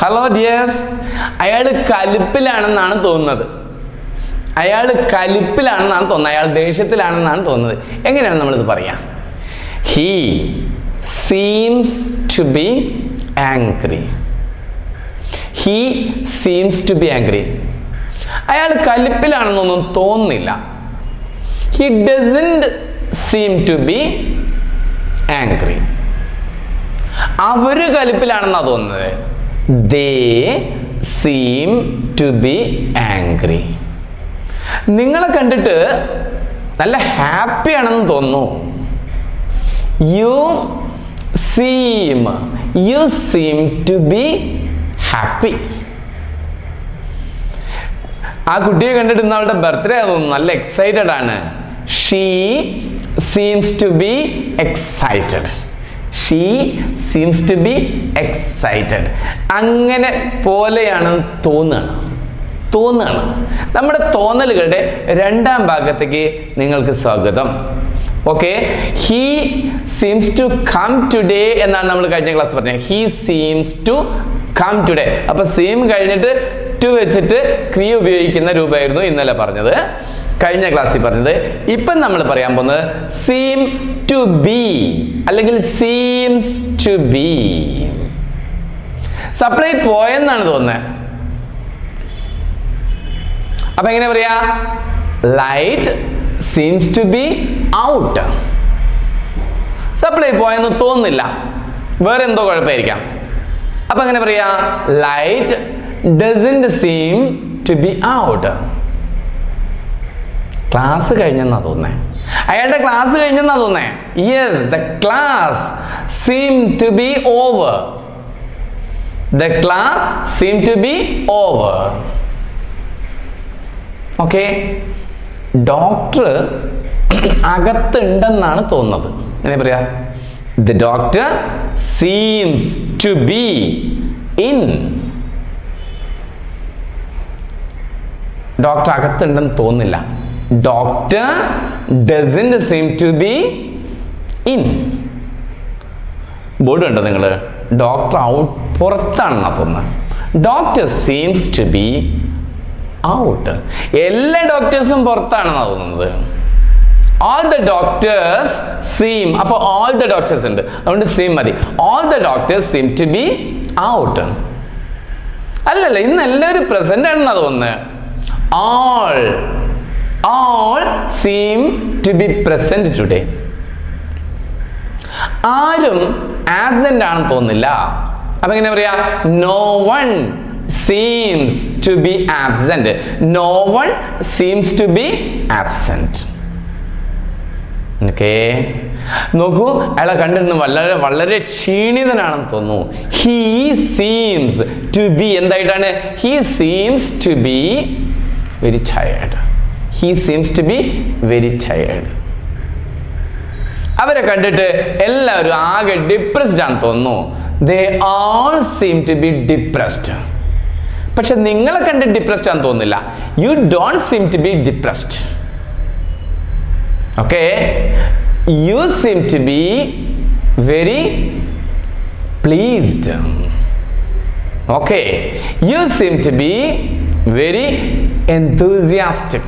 Hello dears അയാൾ കലിപ്പിലാണെന്നാണ് തോന്നുന്നത്. അയാൾ കലിപ്പിലാണെന്നാണ് തോന്നുന്നത്. അയാൾ ദേഷ്യത്തിലാണെന്നാണ് തോന്നുന്നത്. എങ്ങനെയാണ് നമ്മളിത് പറയാ? He seems to be angry he seems to be angry അയാൾ കലിപ്പിലാണെന്നൊന്നും തോന്നുന്നില്ല. He doesn't seem to be angry അവർ കലിപ്പിലാണെന്നാ തോന്നുന്നത്. They seem to be angry. നിങ്ങളെ കണ്ടിട്ട് നല്ല ഹാപ്പി ആണെന്ന് തോന്നുന്നു. You seem you seem to be happy. ആ കുട്ടിയെ കണ്ടിട്ട് ഇന്ന് അവളുടെ ബർത്ത്ഡേ തോന്നുന്നു. നല്ല എക്സൈറ്റഡ് ആണ്. She seems to be excited. She seems to be excited അങ്ങനെ പോലെയാണ് തോന്നുകയാണ് തോന്നുകയാണ് നമ്മുടെ തോന്നലുകളുടെ രണ്ടാം ഭാഗത്തേക്ക് നിങ്ങൾക്ക് സ്വാഗതം. Okay he seems to come today എന്നാണ് നമ്മൾ കഴിഞ്ഞ ക്ലാസ് പറഞ്ഞത്. He seems to come today അപ്പൊ സീം കഴിഞ്ഞിട്ട് ടു വെച്ചിട്ട് ക്രിയ ഉപയോഗിക്കുന്ന രൂപമായിരുന്നു ഇന്നലെ പറഞ്ഞത്. കഴിഞ്ഞ ക്ലാസ്സിൽ പറഞ്ഞത്. ഇപ്പം നമ്മൾ പറയാൻ പോകുന്നത് സീം ടു ബി അല്ലെങ്കിൽ സീംസ് ടു ബി സപ്ലൈ പോയെന്നാണ് തോന്നുന്നത്. അപ്പൊ എങ്ങനെ പറയാ? Light seems to be out supply പോയെന്ന് തോന്നുന്നില്ല. വേറെ എന്തോ കുഴപ്പമായിരിക്കാം. അപ്പൊ എങ്ങനെ പറയാ? Light doesn't seem to be out class കഴിഞ്ഞെന്നാ തോന്നേ അയാളുടെ ക്ലാസ് കഴിഞ്ഞെന്നാ തോന്നേ yes the class seem to be over the class seem to be over okay doctor അകത്തുണ്ടെന്നാണ് തോന്നുന്നത്. എന്നെ പറയാ? The doctor seems to be in doctor അകത്തുണ്ടെന്ന് തോന്നില്ല doctor doesn't seem to be in board കണ്ടോ നിങ്ങൾ doctor out പുറത്താണെന്നാ തോന്നുന്നത് doctor seems to be out എല്ലാ ഡോക്ടേഴ്സും പുറത്താണെന്നാ തോന്നുന്നത്. ഓൾ ദ ഡോക്ടേഴ്സ് സീം അപ്പോൾ ഓൾ ദ ഡോക്ടേഴ്സ് ഉണ്ട്. അതുകൊണ്ട് സീം മതി. All the doctors seem to be out അല്ലല്ല ഇന്ന് എല്ലാവരും പ്രസന്റ് ആണെന്നാ തോന്നുന്നത് all all seem to be present today ആരും ആബ്സെന്റ് ആണെന്ന് തോന്നില്ല അപ്പൊ എങ്ങനെ പറയാ no one seems to be absent no one seems to be absent നോക്കൂ അയാളെ കണ്ടിരുന്നു വളരെ വളരെ ക്ഷീണിതനാണെന്ന് തോന്നുന്നു. He seems to be എന്തായിട്ടാണ്? He seems to be very tired he seems to be very tired അവരെ കണ്ടിട്ട് എല്ലാവരും ആകെ ഡിപ്രസ്ഡ് ആണ് തോന്നുന്നു. They all seem to be depressed പക്ഷെ നിങ്ങളെ കണ്ട് ഡിപ്രസ്ഡ് ആണെന്ന് തോന്നുന്നില്ല. You don't seem to be depressed okay you seem to be very pleased okay you seem to be very enthusiastic.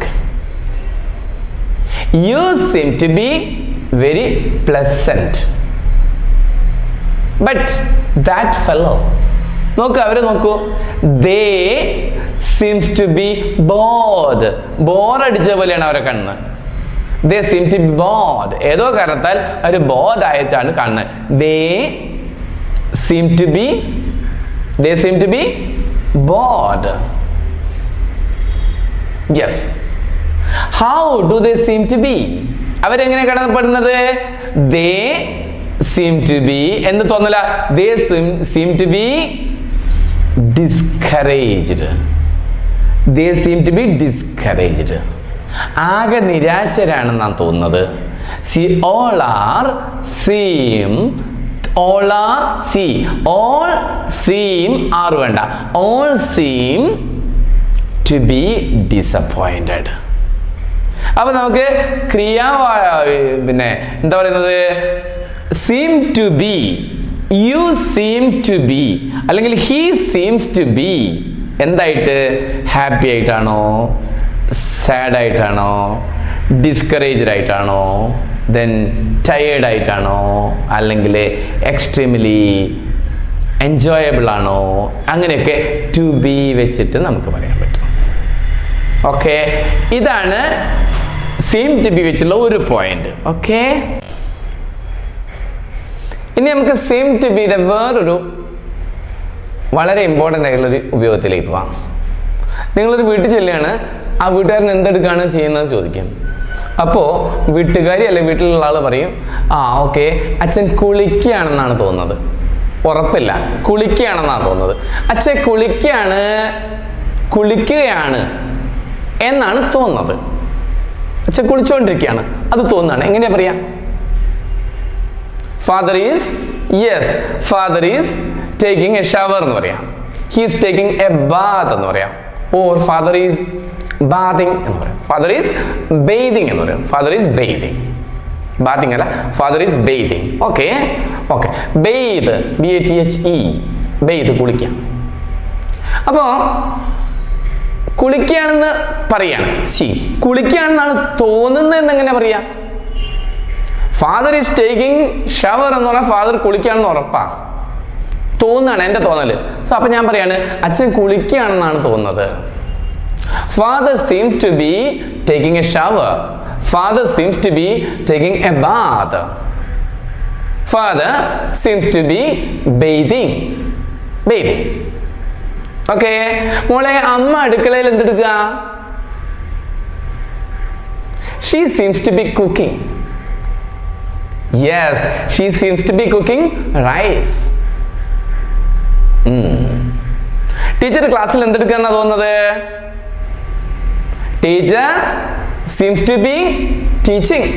You seem to be very pleasant but that fellow നോക്ക് അവരെ നോക്കൂ. They seems to be bored ബോറടിച്ച പോലെയാണ് അവരെ കണ്ണ്. They seem to be bored ഏതോ കാരണത്താൽ അവർ ബോധായിട്ടാണ് കാണുന്നത്. They seem to be they seem to be bored yes how do they seem to be അവരെങ്ങനെ കടന്നപ്പെടുന്നത് ദേ സീം ടു ബി എന്ന് തോന്നല. They seem to be discouraged they seem to be discouraged ആകെ നിരാശരാണെന്നാണ് തോന്നുന്നത്. See all are seem all are see all seem are വേണ്ട. All seem to be disappointed അപ്പൊ നമുക്ക് ക്രിയാവായ പിന്നെ എന്താ പറയുന്നത്? Seem to be you seem to be അല്ലെങ്കിൽ ഹി സീംസ് ടു ബി എന്തായിട്ട്? ഹാപ്പി ആയിട്ടാണോ? സാഡ് ആയിട്ടാണോ? ഡിസ്കറേജ്ഡ് ആയിട്ടാണോ? ദെൻ ടയേർഡ് ആയിട്ടാണോ? അല്ലെങ്കിൽ എക്സ്ട്രീംലി എൻജോയബിൾ ആണോ? അങ്ങനെയൊക്കെ ടു ബി വെച്ചിട്ട് നമുക്ക് പറയാൻ പറ്റും. ഓക്കെ ഇതാണ് സീം ടു ബി വെച്ചുള്ള ഒരു പോയിന്റ് ഓക്കെ ഇനി നമുക്ക് സെയിം ടു ബിയുടെ വേറൊരു വളരെ ഇമ്പോർട്ടന്റ് ആയിട്ടുള്ളൊരു ഉപയോഗത്തിലേക്ക് പോവാം നിങ്ങളൊരു വീട്ടിൽ ചെല്ലുകയാണ് ആ വീട്ടുകാരൻ എന്തെടുക്കുകയാണ് ചെയ്യുന്നതെന്ന് ചോദിക്കും. അപ്പോൾ വീട്ടുകാരി അല്ലെങ്കിൽ വീട്ടിലുള്ള ആൾ പറയും ആ ഓക്കെ അച്ഛൻ കുളിക്കുകയാണെന്നാണ് തോന്നുന്നത്. ഉറപ്പില്ല കുളിക്കുകയാണെന്നാണ് തോന്നുന്നത്. അച്ഛൻ കുളിക്കുകയാണ് കുളിക്കുകയാണ് എന്നാണ് തോന്നുന്നത്. അച്ഛൻ കുളിച്ചുകൊണ്ടിരിക്കുകയാണ് അത് തോന്നുകയാണ് എങ്ങനെയാ പറയാ? Father is yes father is taking a shower എന്ന് പറയാം. ഹീസ് ടേക്കിംഗ് എ ബാത്ത് എന്ന് പറയാം. ഓർ ഫാദർ ഈസ് ബാതിങ് എന്ന് പറയാം. ഫാദർ ഈസ് ബെയ്തിങ് എന്ന് പറയാം. ഫാദർ ഈസ് ബെയ്തിങ് ബാത്തിങ് അല്ല father is bathing okay okay bathe B A T H E bathe കുളിക്കാം അപ്പോൾ കുളിക്കുകയാണെന്ന് പറയാണ്. സി കുളിക്കുകയാണെന്നാണ് തോന്നുന്നത് എന്നെങ്ങനെ പറയാ? ഫാദർ ഈസ് ടേക്കിംഗ് ഷവർ എന്ന് പറഞ്ഞാൽ ഫാദർ കുളിക്കുകയാണെന്ന് ഉറപ്പാ. തോന്നാണ് എന്റെ തോന്നൽ. സോ അപ്പം ഞാൻ പറയാണ് അച്ഛൻ കുളിക്കുകയാണെന്നാണ് തോന്നുന്നത്. Father seems to be taking a shower father seems to be taking a bath father seems to be bathing bathing okay. മോളെ അമ്മ അടുക്കളയിൽ എന്തെടുക്കുക? She seems to be cooking yes she seems to be cooking rice teacher ക്ലാസ്സിൽ എന്തെടുക്കാന്നാ തോന്നുന്നത്? Teacher seems to be teaching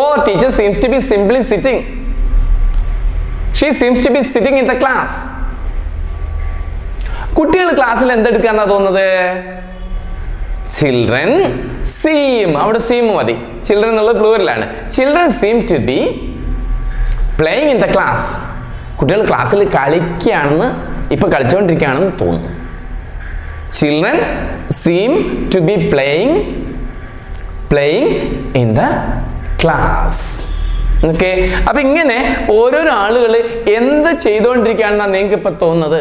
oh teacher seems to be simply sitting she seems to be sitting in the class കുട്ടികൾ ക്ലാസ്സിൽ എന്തെടുക്കാന്നാ തോന്നുന്നത്? Children seam അവിടെ seem മതി. Children എന്നുള്ളത് പ്ലൂരലാണ് children seem to be playing in the class കുട്ടികൾ ക്ലാസ്സിൽ കളിക്കുകയാണെന്ന് ഇപ്പൊ കളിച്ചുകൊണ്ടിരിക്കുകയാണെന്ന് തോന്നുന്നു. Children seem to be playing playing in the class okay അപ്പൊ ഇങ്ങനെ ഓരോരോ ആളുകൾ എന്ത് ചെയ്തുകൊണ്ടിരിക്കുകയാണെന്നാണ് നിങ്ങൾക്ക് ഇപ്പൊ തോന്നുന്നത്?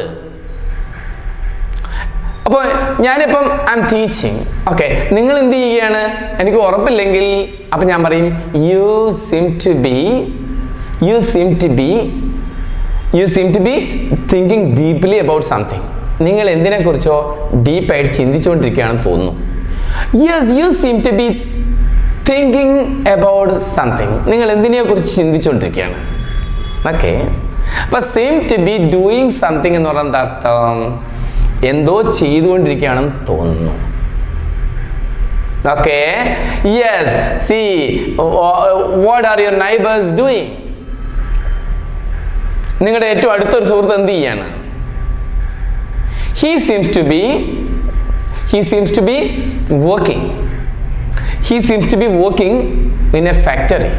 അപ്പോൾ ഞാനിപ്പം ഐ എം ടീച്ചിങ് ഓക്കെ നിങ്ങൾ എന്ത് ചെയ്യുകയാണ്? എനിക്ക് ഉറപ്പില്ലെങ്കിൽ അപ്പം ഞാൻ പറയും you seem to be you seem to be you seem to be thinking deeply about something നിങ്ങൾ എന്തിനെക്കുറിച്ചോ ഡീപ്പായിട്ട് ചിന്തിച്ചുകൊണ്ടിരിക്കുകയാണെന്ന് തോന്നുന്നു. Yes you seem to be thinking about something നിങ്ങൾ എന്തിനെക്കുറിച്ച് ചിന്തിച്ചുകൊണ്ടിരിക്കുകയാണ്? ഓക്കെ അപ്പൊ same to be doing something എന്ന് പറയുന്നത് അർത്ഥം? എന്തോ ചെയ്തുകൊണ്ടിരിക്കുകയാണെന്ന് തോന്നുന്നു. Okay yes see what are your neighbours doing നിങ്ങളുടെ ഏറ്റവും അടുത്തൊരു സുഹൃത്ത് എന്ത് ചെയ്യാണ്? He seems to be he seems to be working he seems to be working in a factory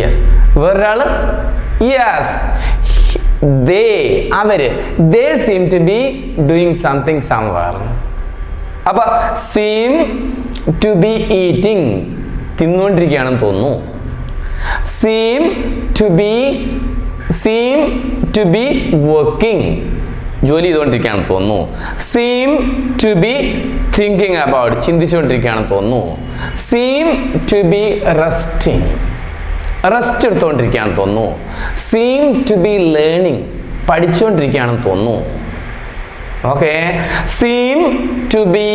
yes വേറൊരാൾ? Yes they our. They seem to be doing something somewhere അപ്പൊ seem to be eating തിന്നുകൊണ്ടിരിക്കുകയാണെന്ന് തോന്നുന്നു. Seem to be seem to be working ജോലി ചെയ്തുകൊണ്ടിരിക്കുകയാണെന്ന് തോന്നുന്നു. Seem to be thinking about ചിന്തിച്ചുകൊണ്ടിരിക്കുകയാണെന്ന് തോന്നുന്നു. Seem to be resting rest എടുത്തുകൊണ്ടിരിക്കുകയാണെന്ന് തോന്നുന്നു. Seem to be learning പഠിച്ചുകൊണ്ടിരിക്കുകയാണെന്ന് തോന്നുന്നു. ഓക്കെ സീം ടു ബി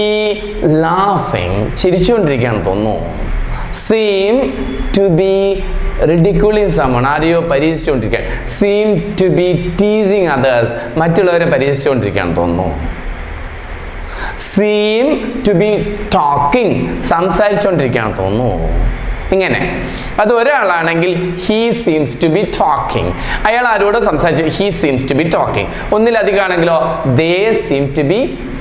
ലാഫിങ് ചിരിച്ചുകൊണ്ടിരിക്കുകയാണെന്ന് തോന്നുന്നു. Seem to be ridiculing someone ആരെയോ പരീക്ഷിച്ചുകൊണ്ടിരിക്കുക seem to be teasing others മറ്റുള്ളവരെ പരീക്ഷിച്ചുകൊണ്ടിരിക്കുകയാണെന്ന് തോന്നുന്നു. സീം ടു ബി ടോക്കിംഗ് സംസാരിച്ചുകൊണ്ടിരിക്കുകയാണെന്ന് തോന്നുന്നു. ഇങ്ങനെ. അത് ഒരാളാണെങ്കിൽ he seems to be talking അയാൾ ആരോട് സംസാരിച്ചു he seems to be talking ഒന്നിലധികം ആണെങ്കിലോ they seem to be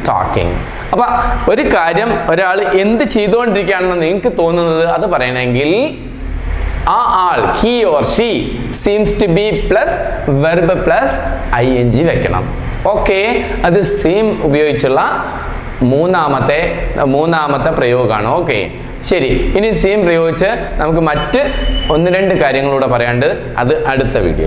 talking അപ്പൊ ഒരു കാര്യം ഒരാൾ എന്ത് ചെയ്തുകൊണ്ടിരിക്കുകയാണെന്ന് നിങ്ങൾക്ക് തോന്നുന്നത് അത് പറയണമെങ്കിൽ ആ ആൾ he or she seems to be plus verb plus I N G വെക്കണം. ഓക്കെ അത് സെയിം ഉപയോഗിച്ചുള്ള മൂന്നാമത്തെ മൂന്നാമത്തെ പ്രയോഗമാണ് ഓക്കെ. ശരി. ഇനി സെയിം പ്രയോഗിച്ച് നമുക്ക് മറ്റ് ഒന്ന് രണ്ട് കാര്യങ്ങളൂടെ പറയാണ്ട് അത് അടുത്ത വീഡിയോ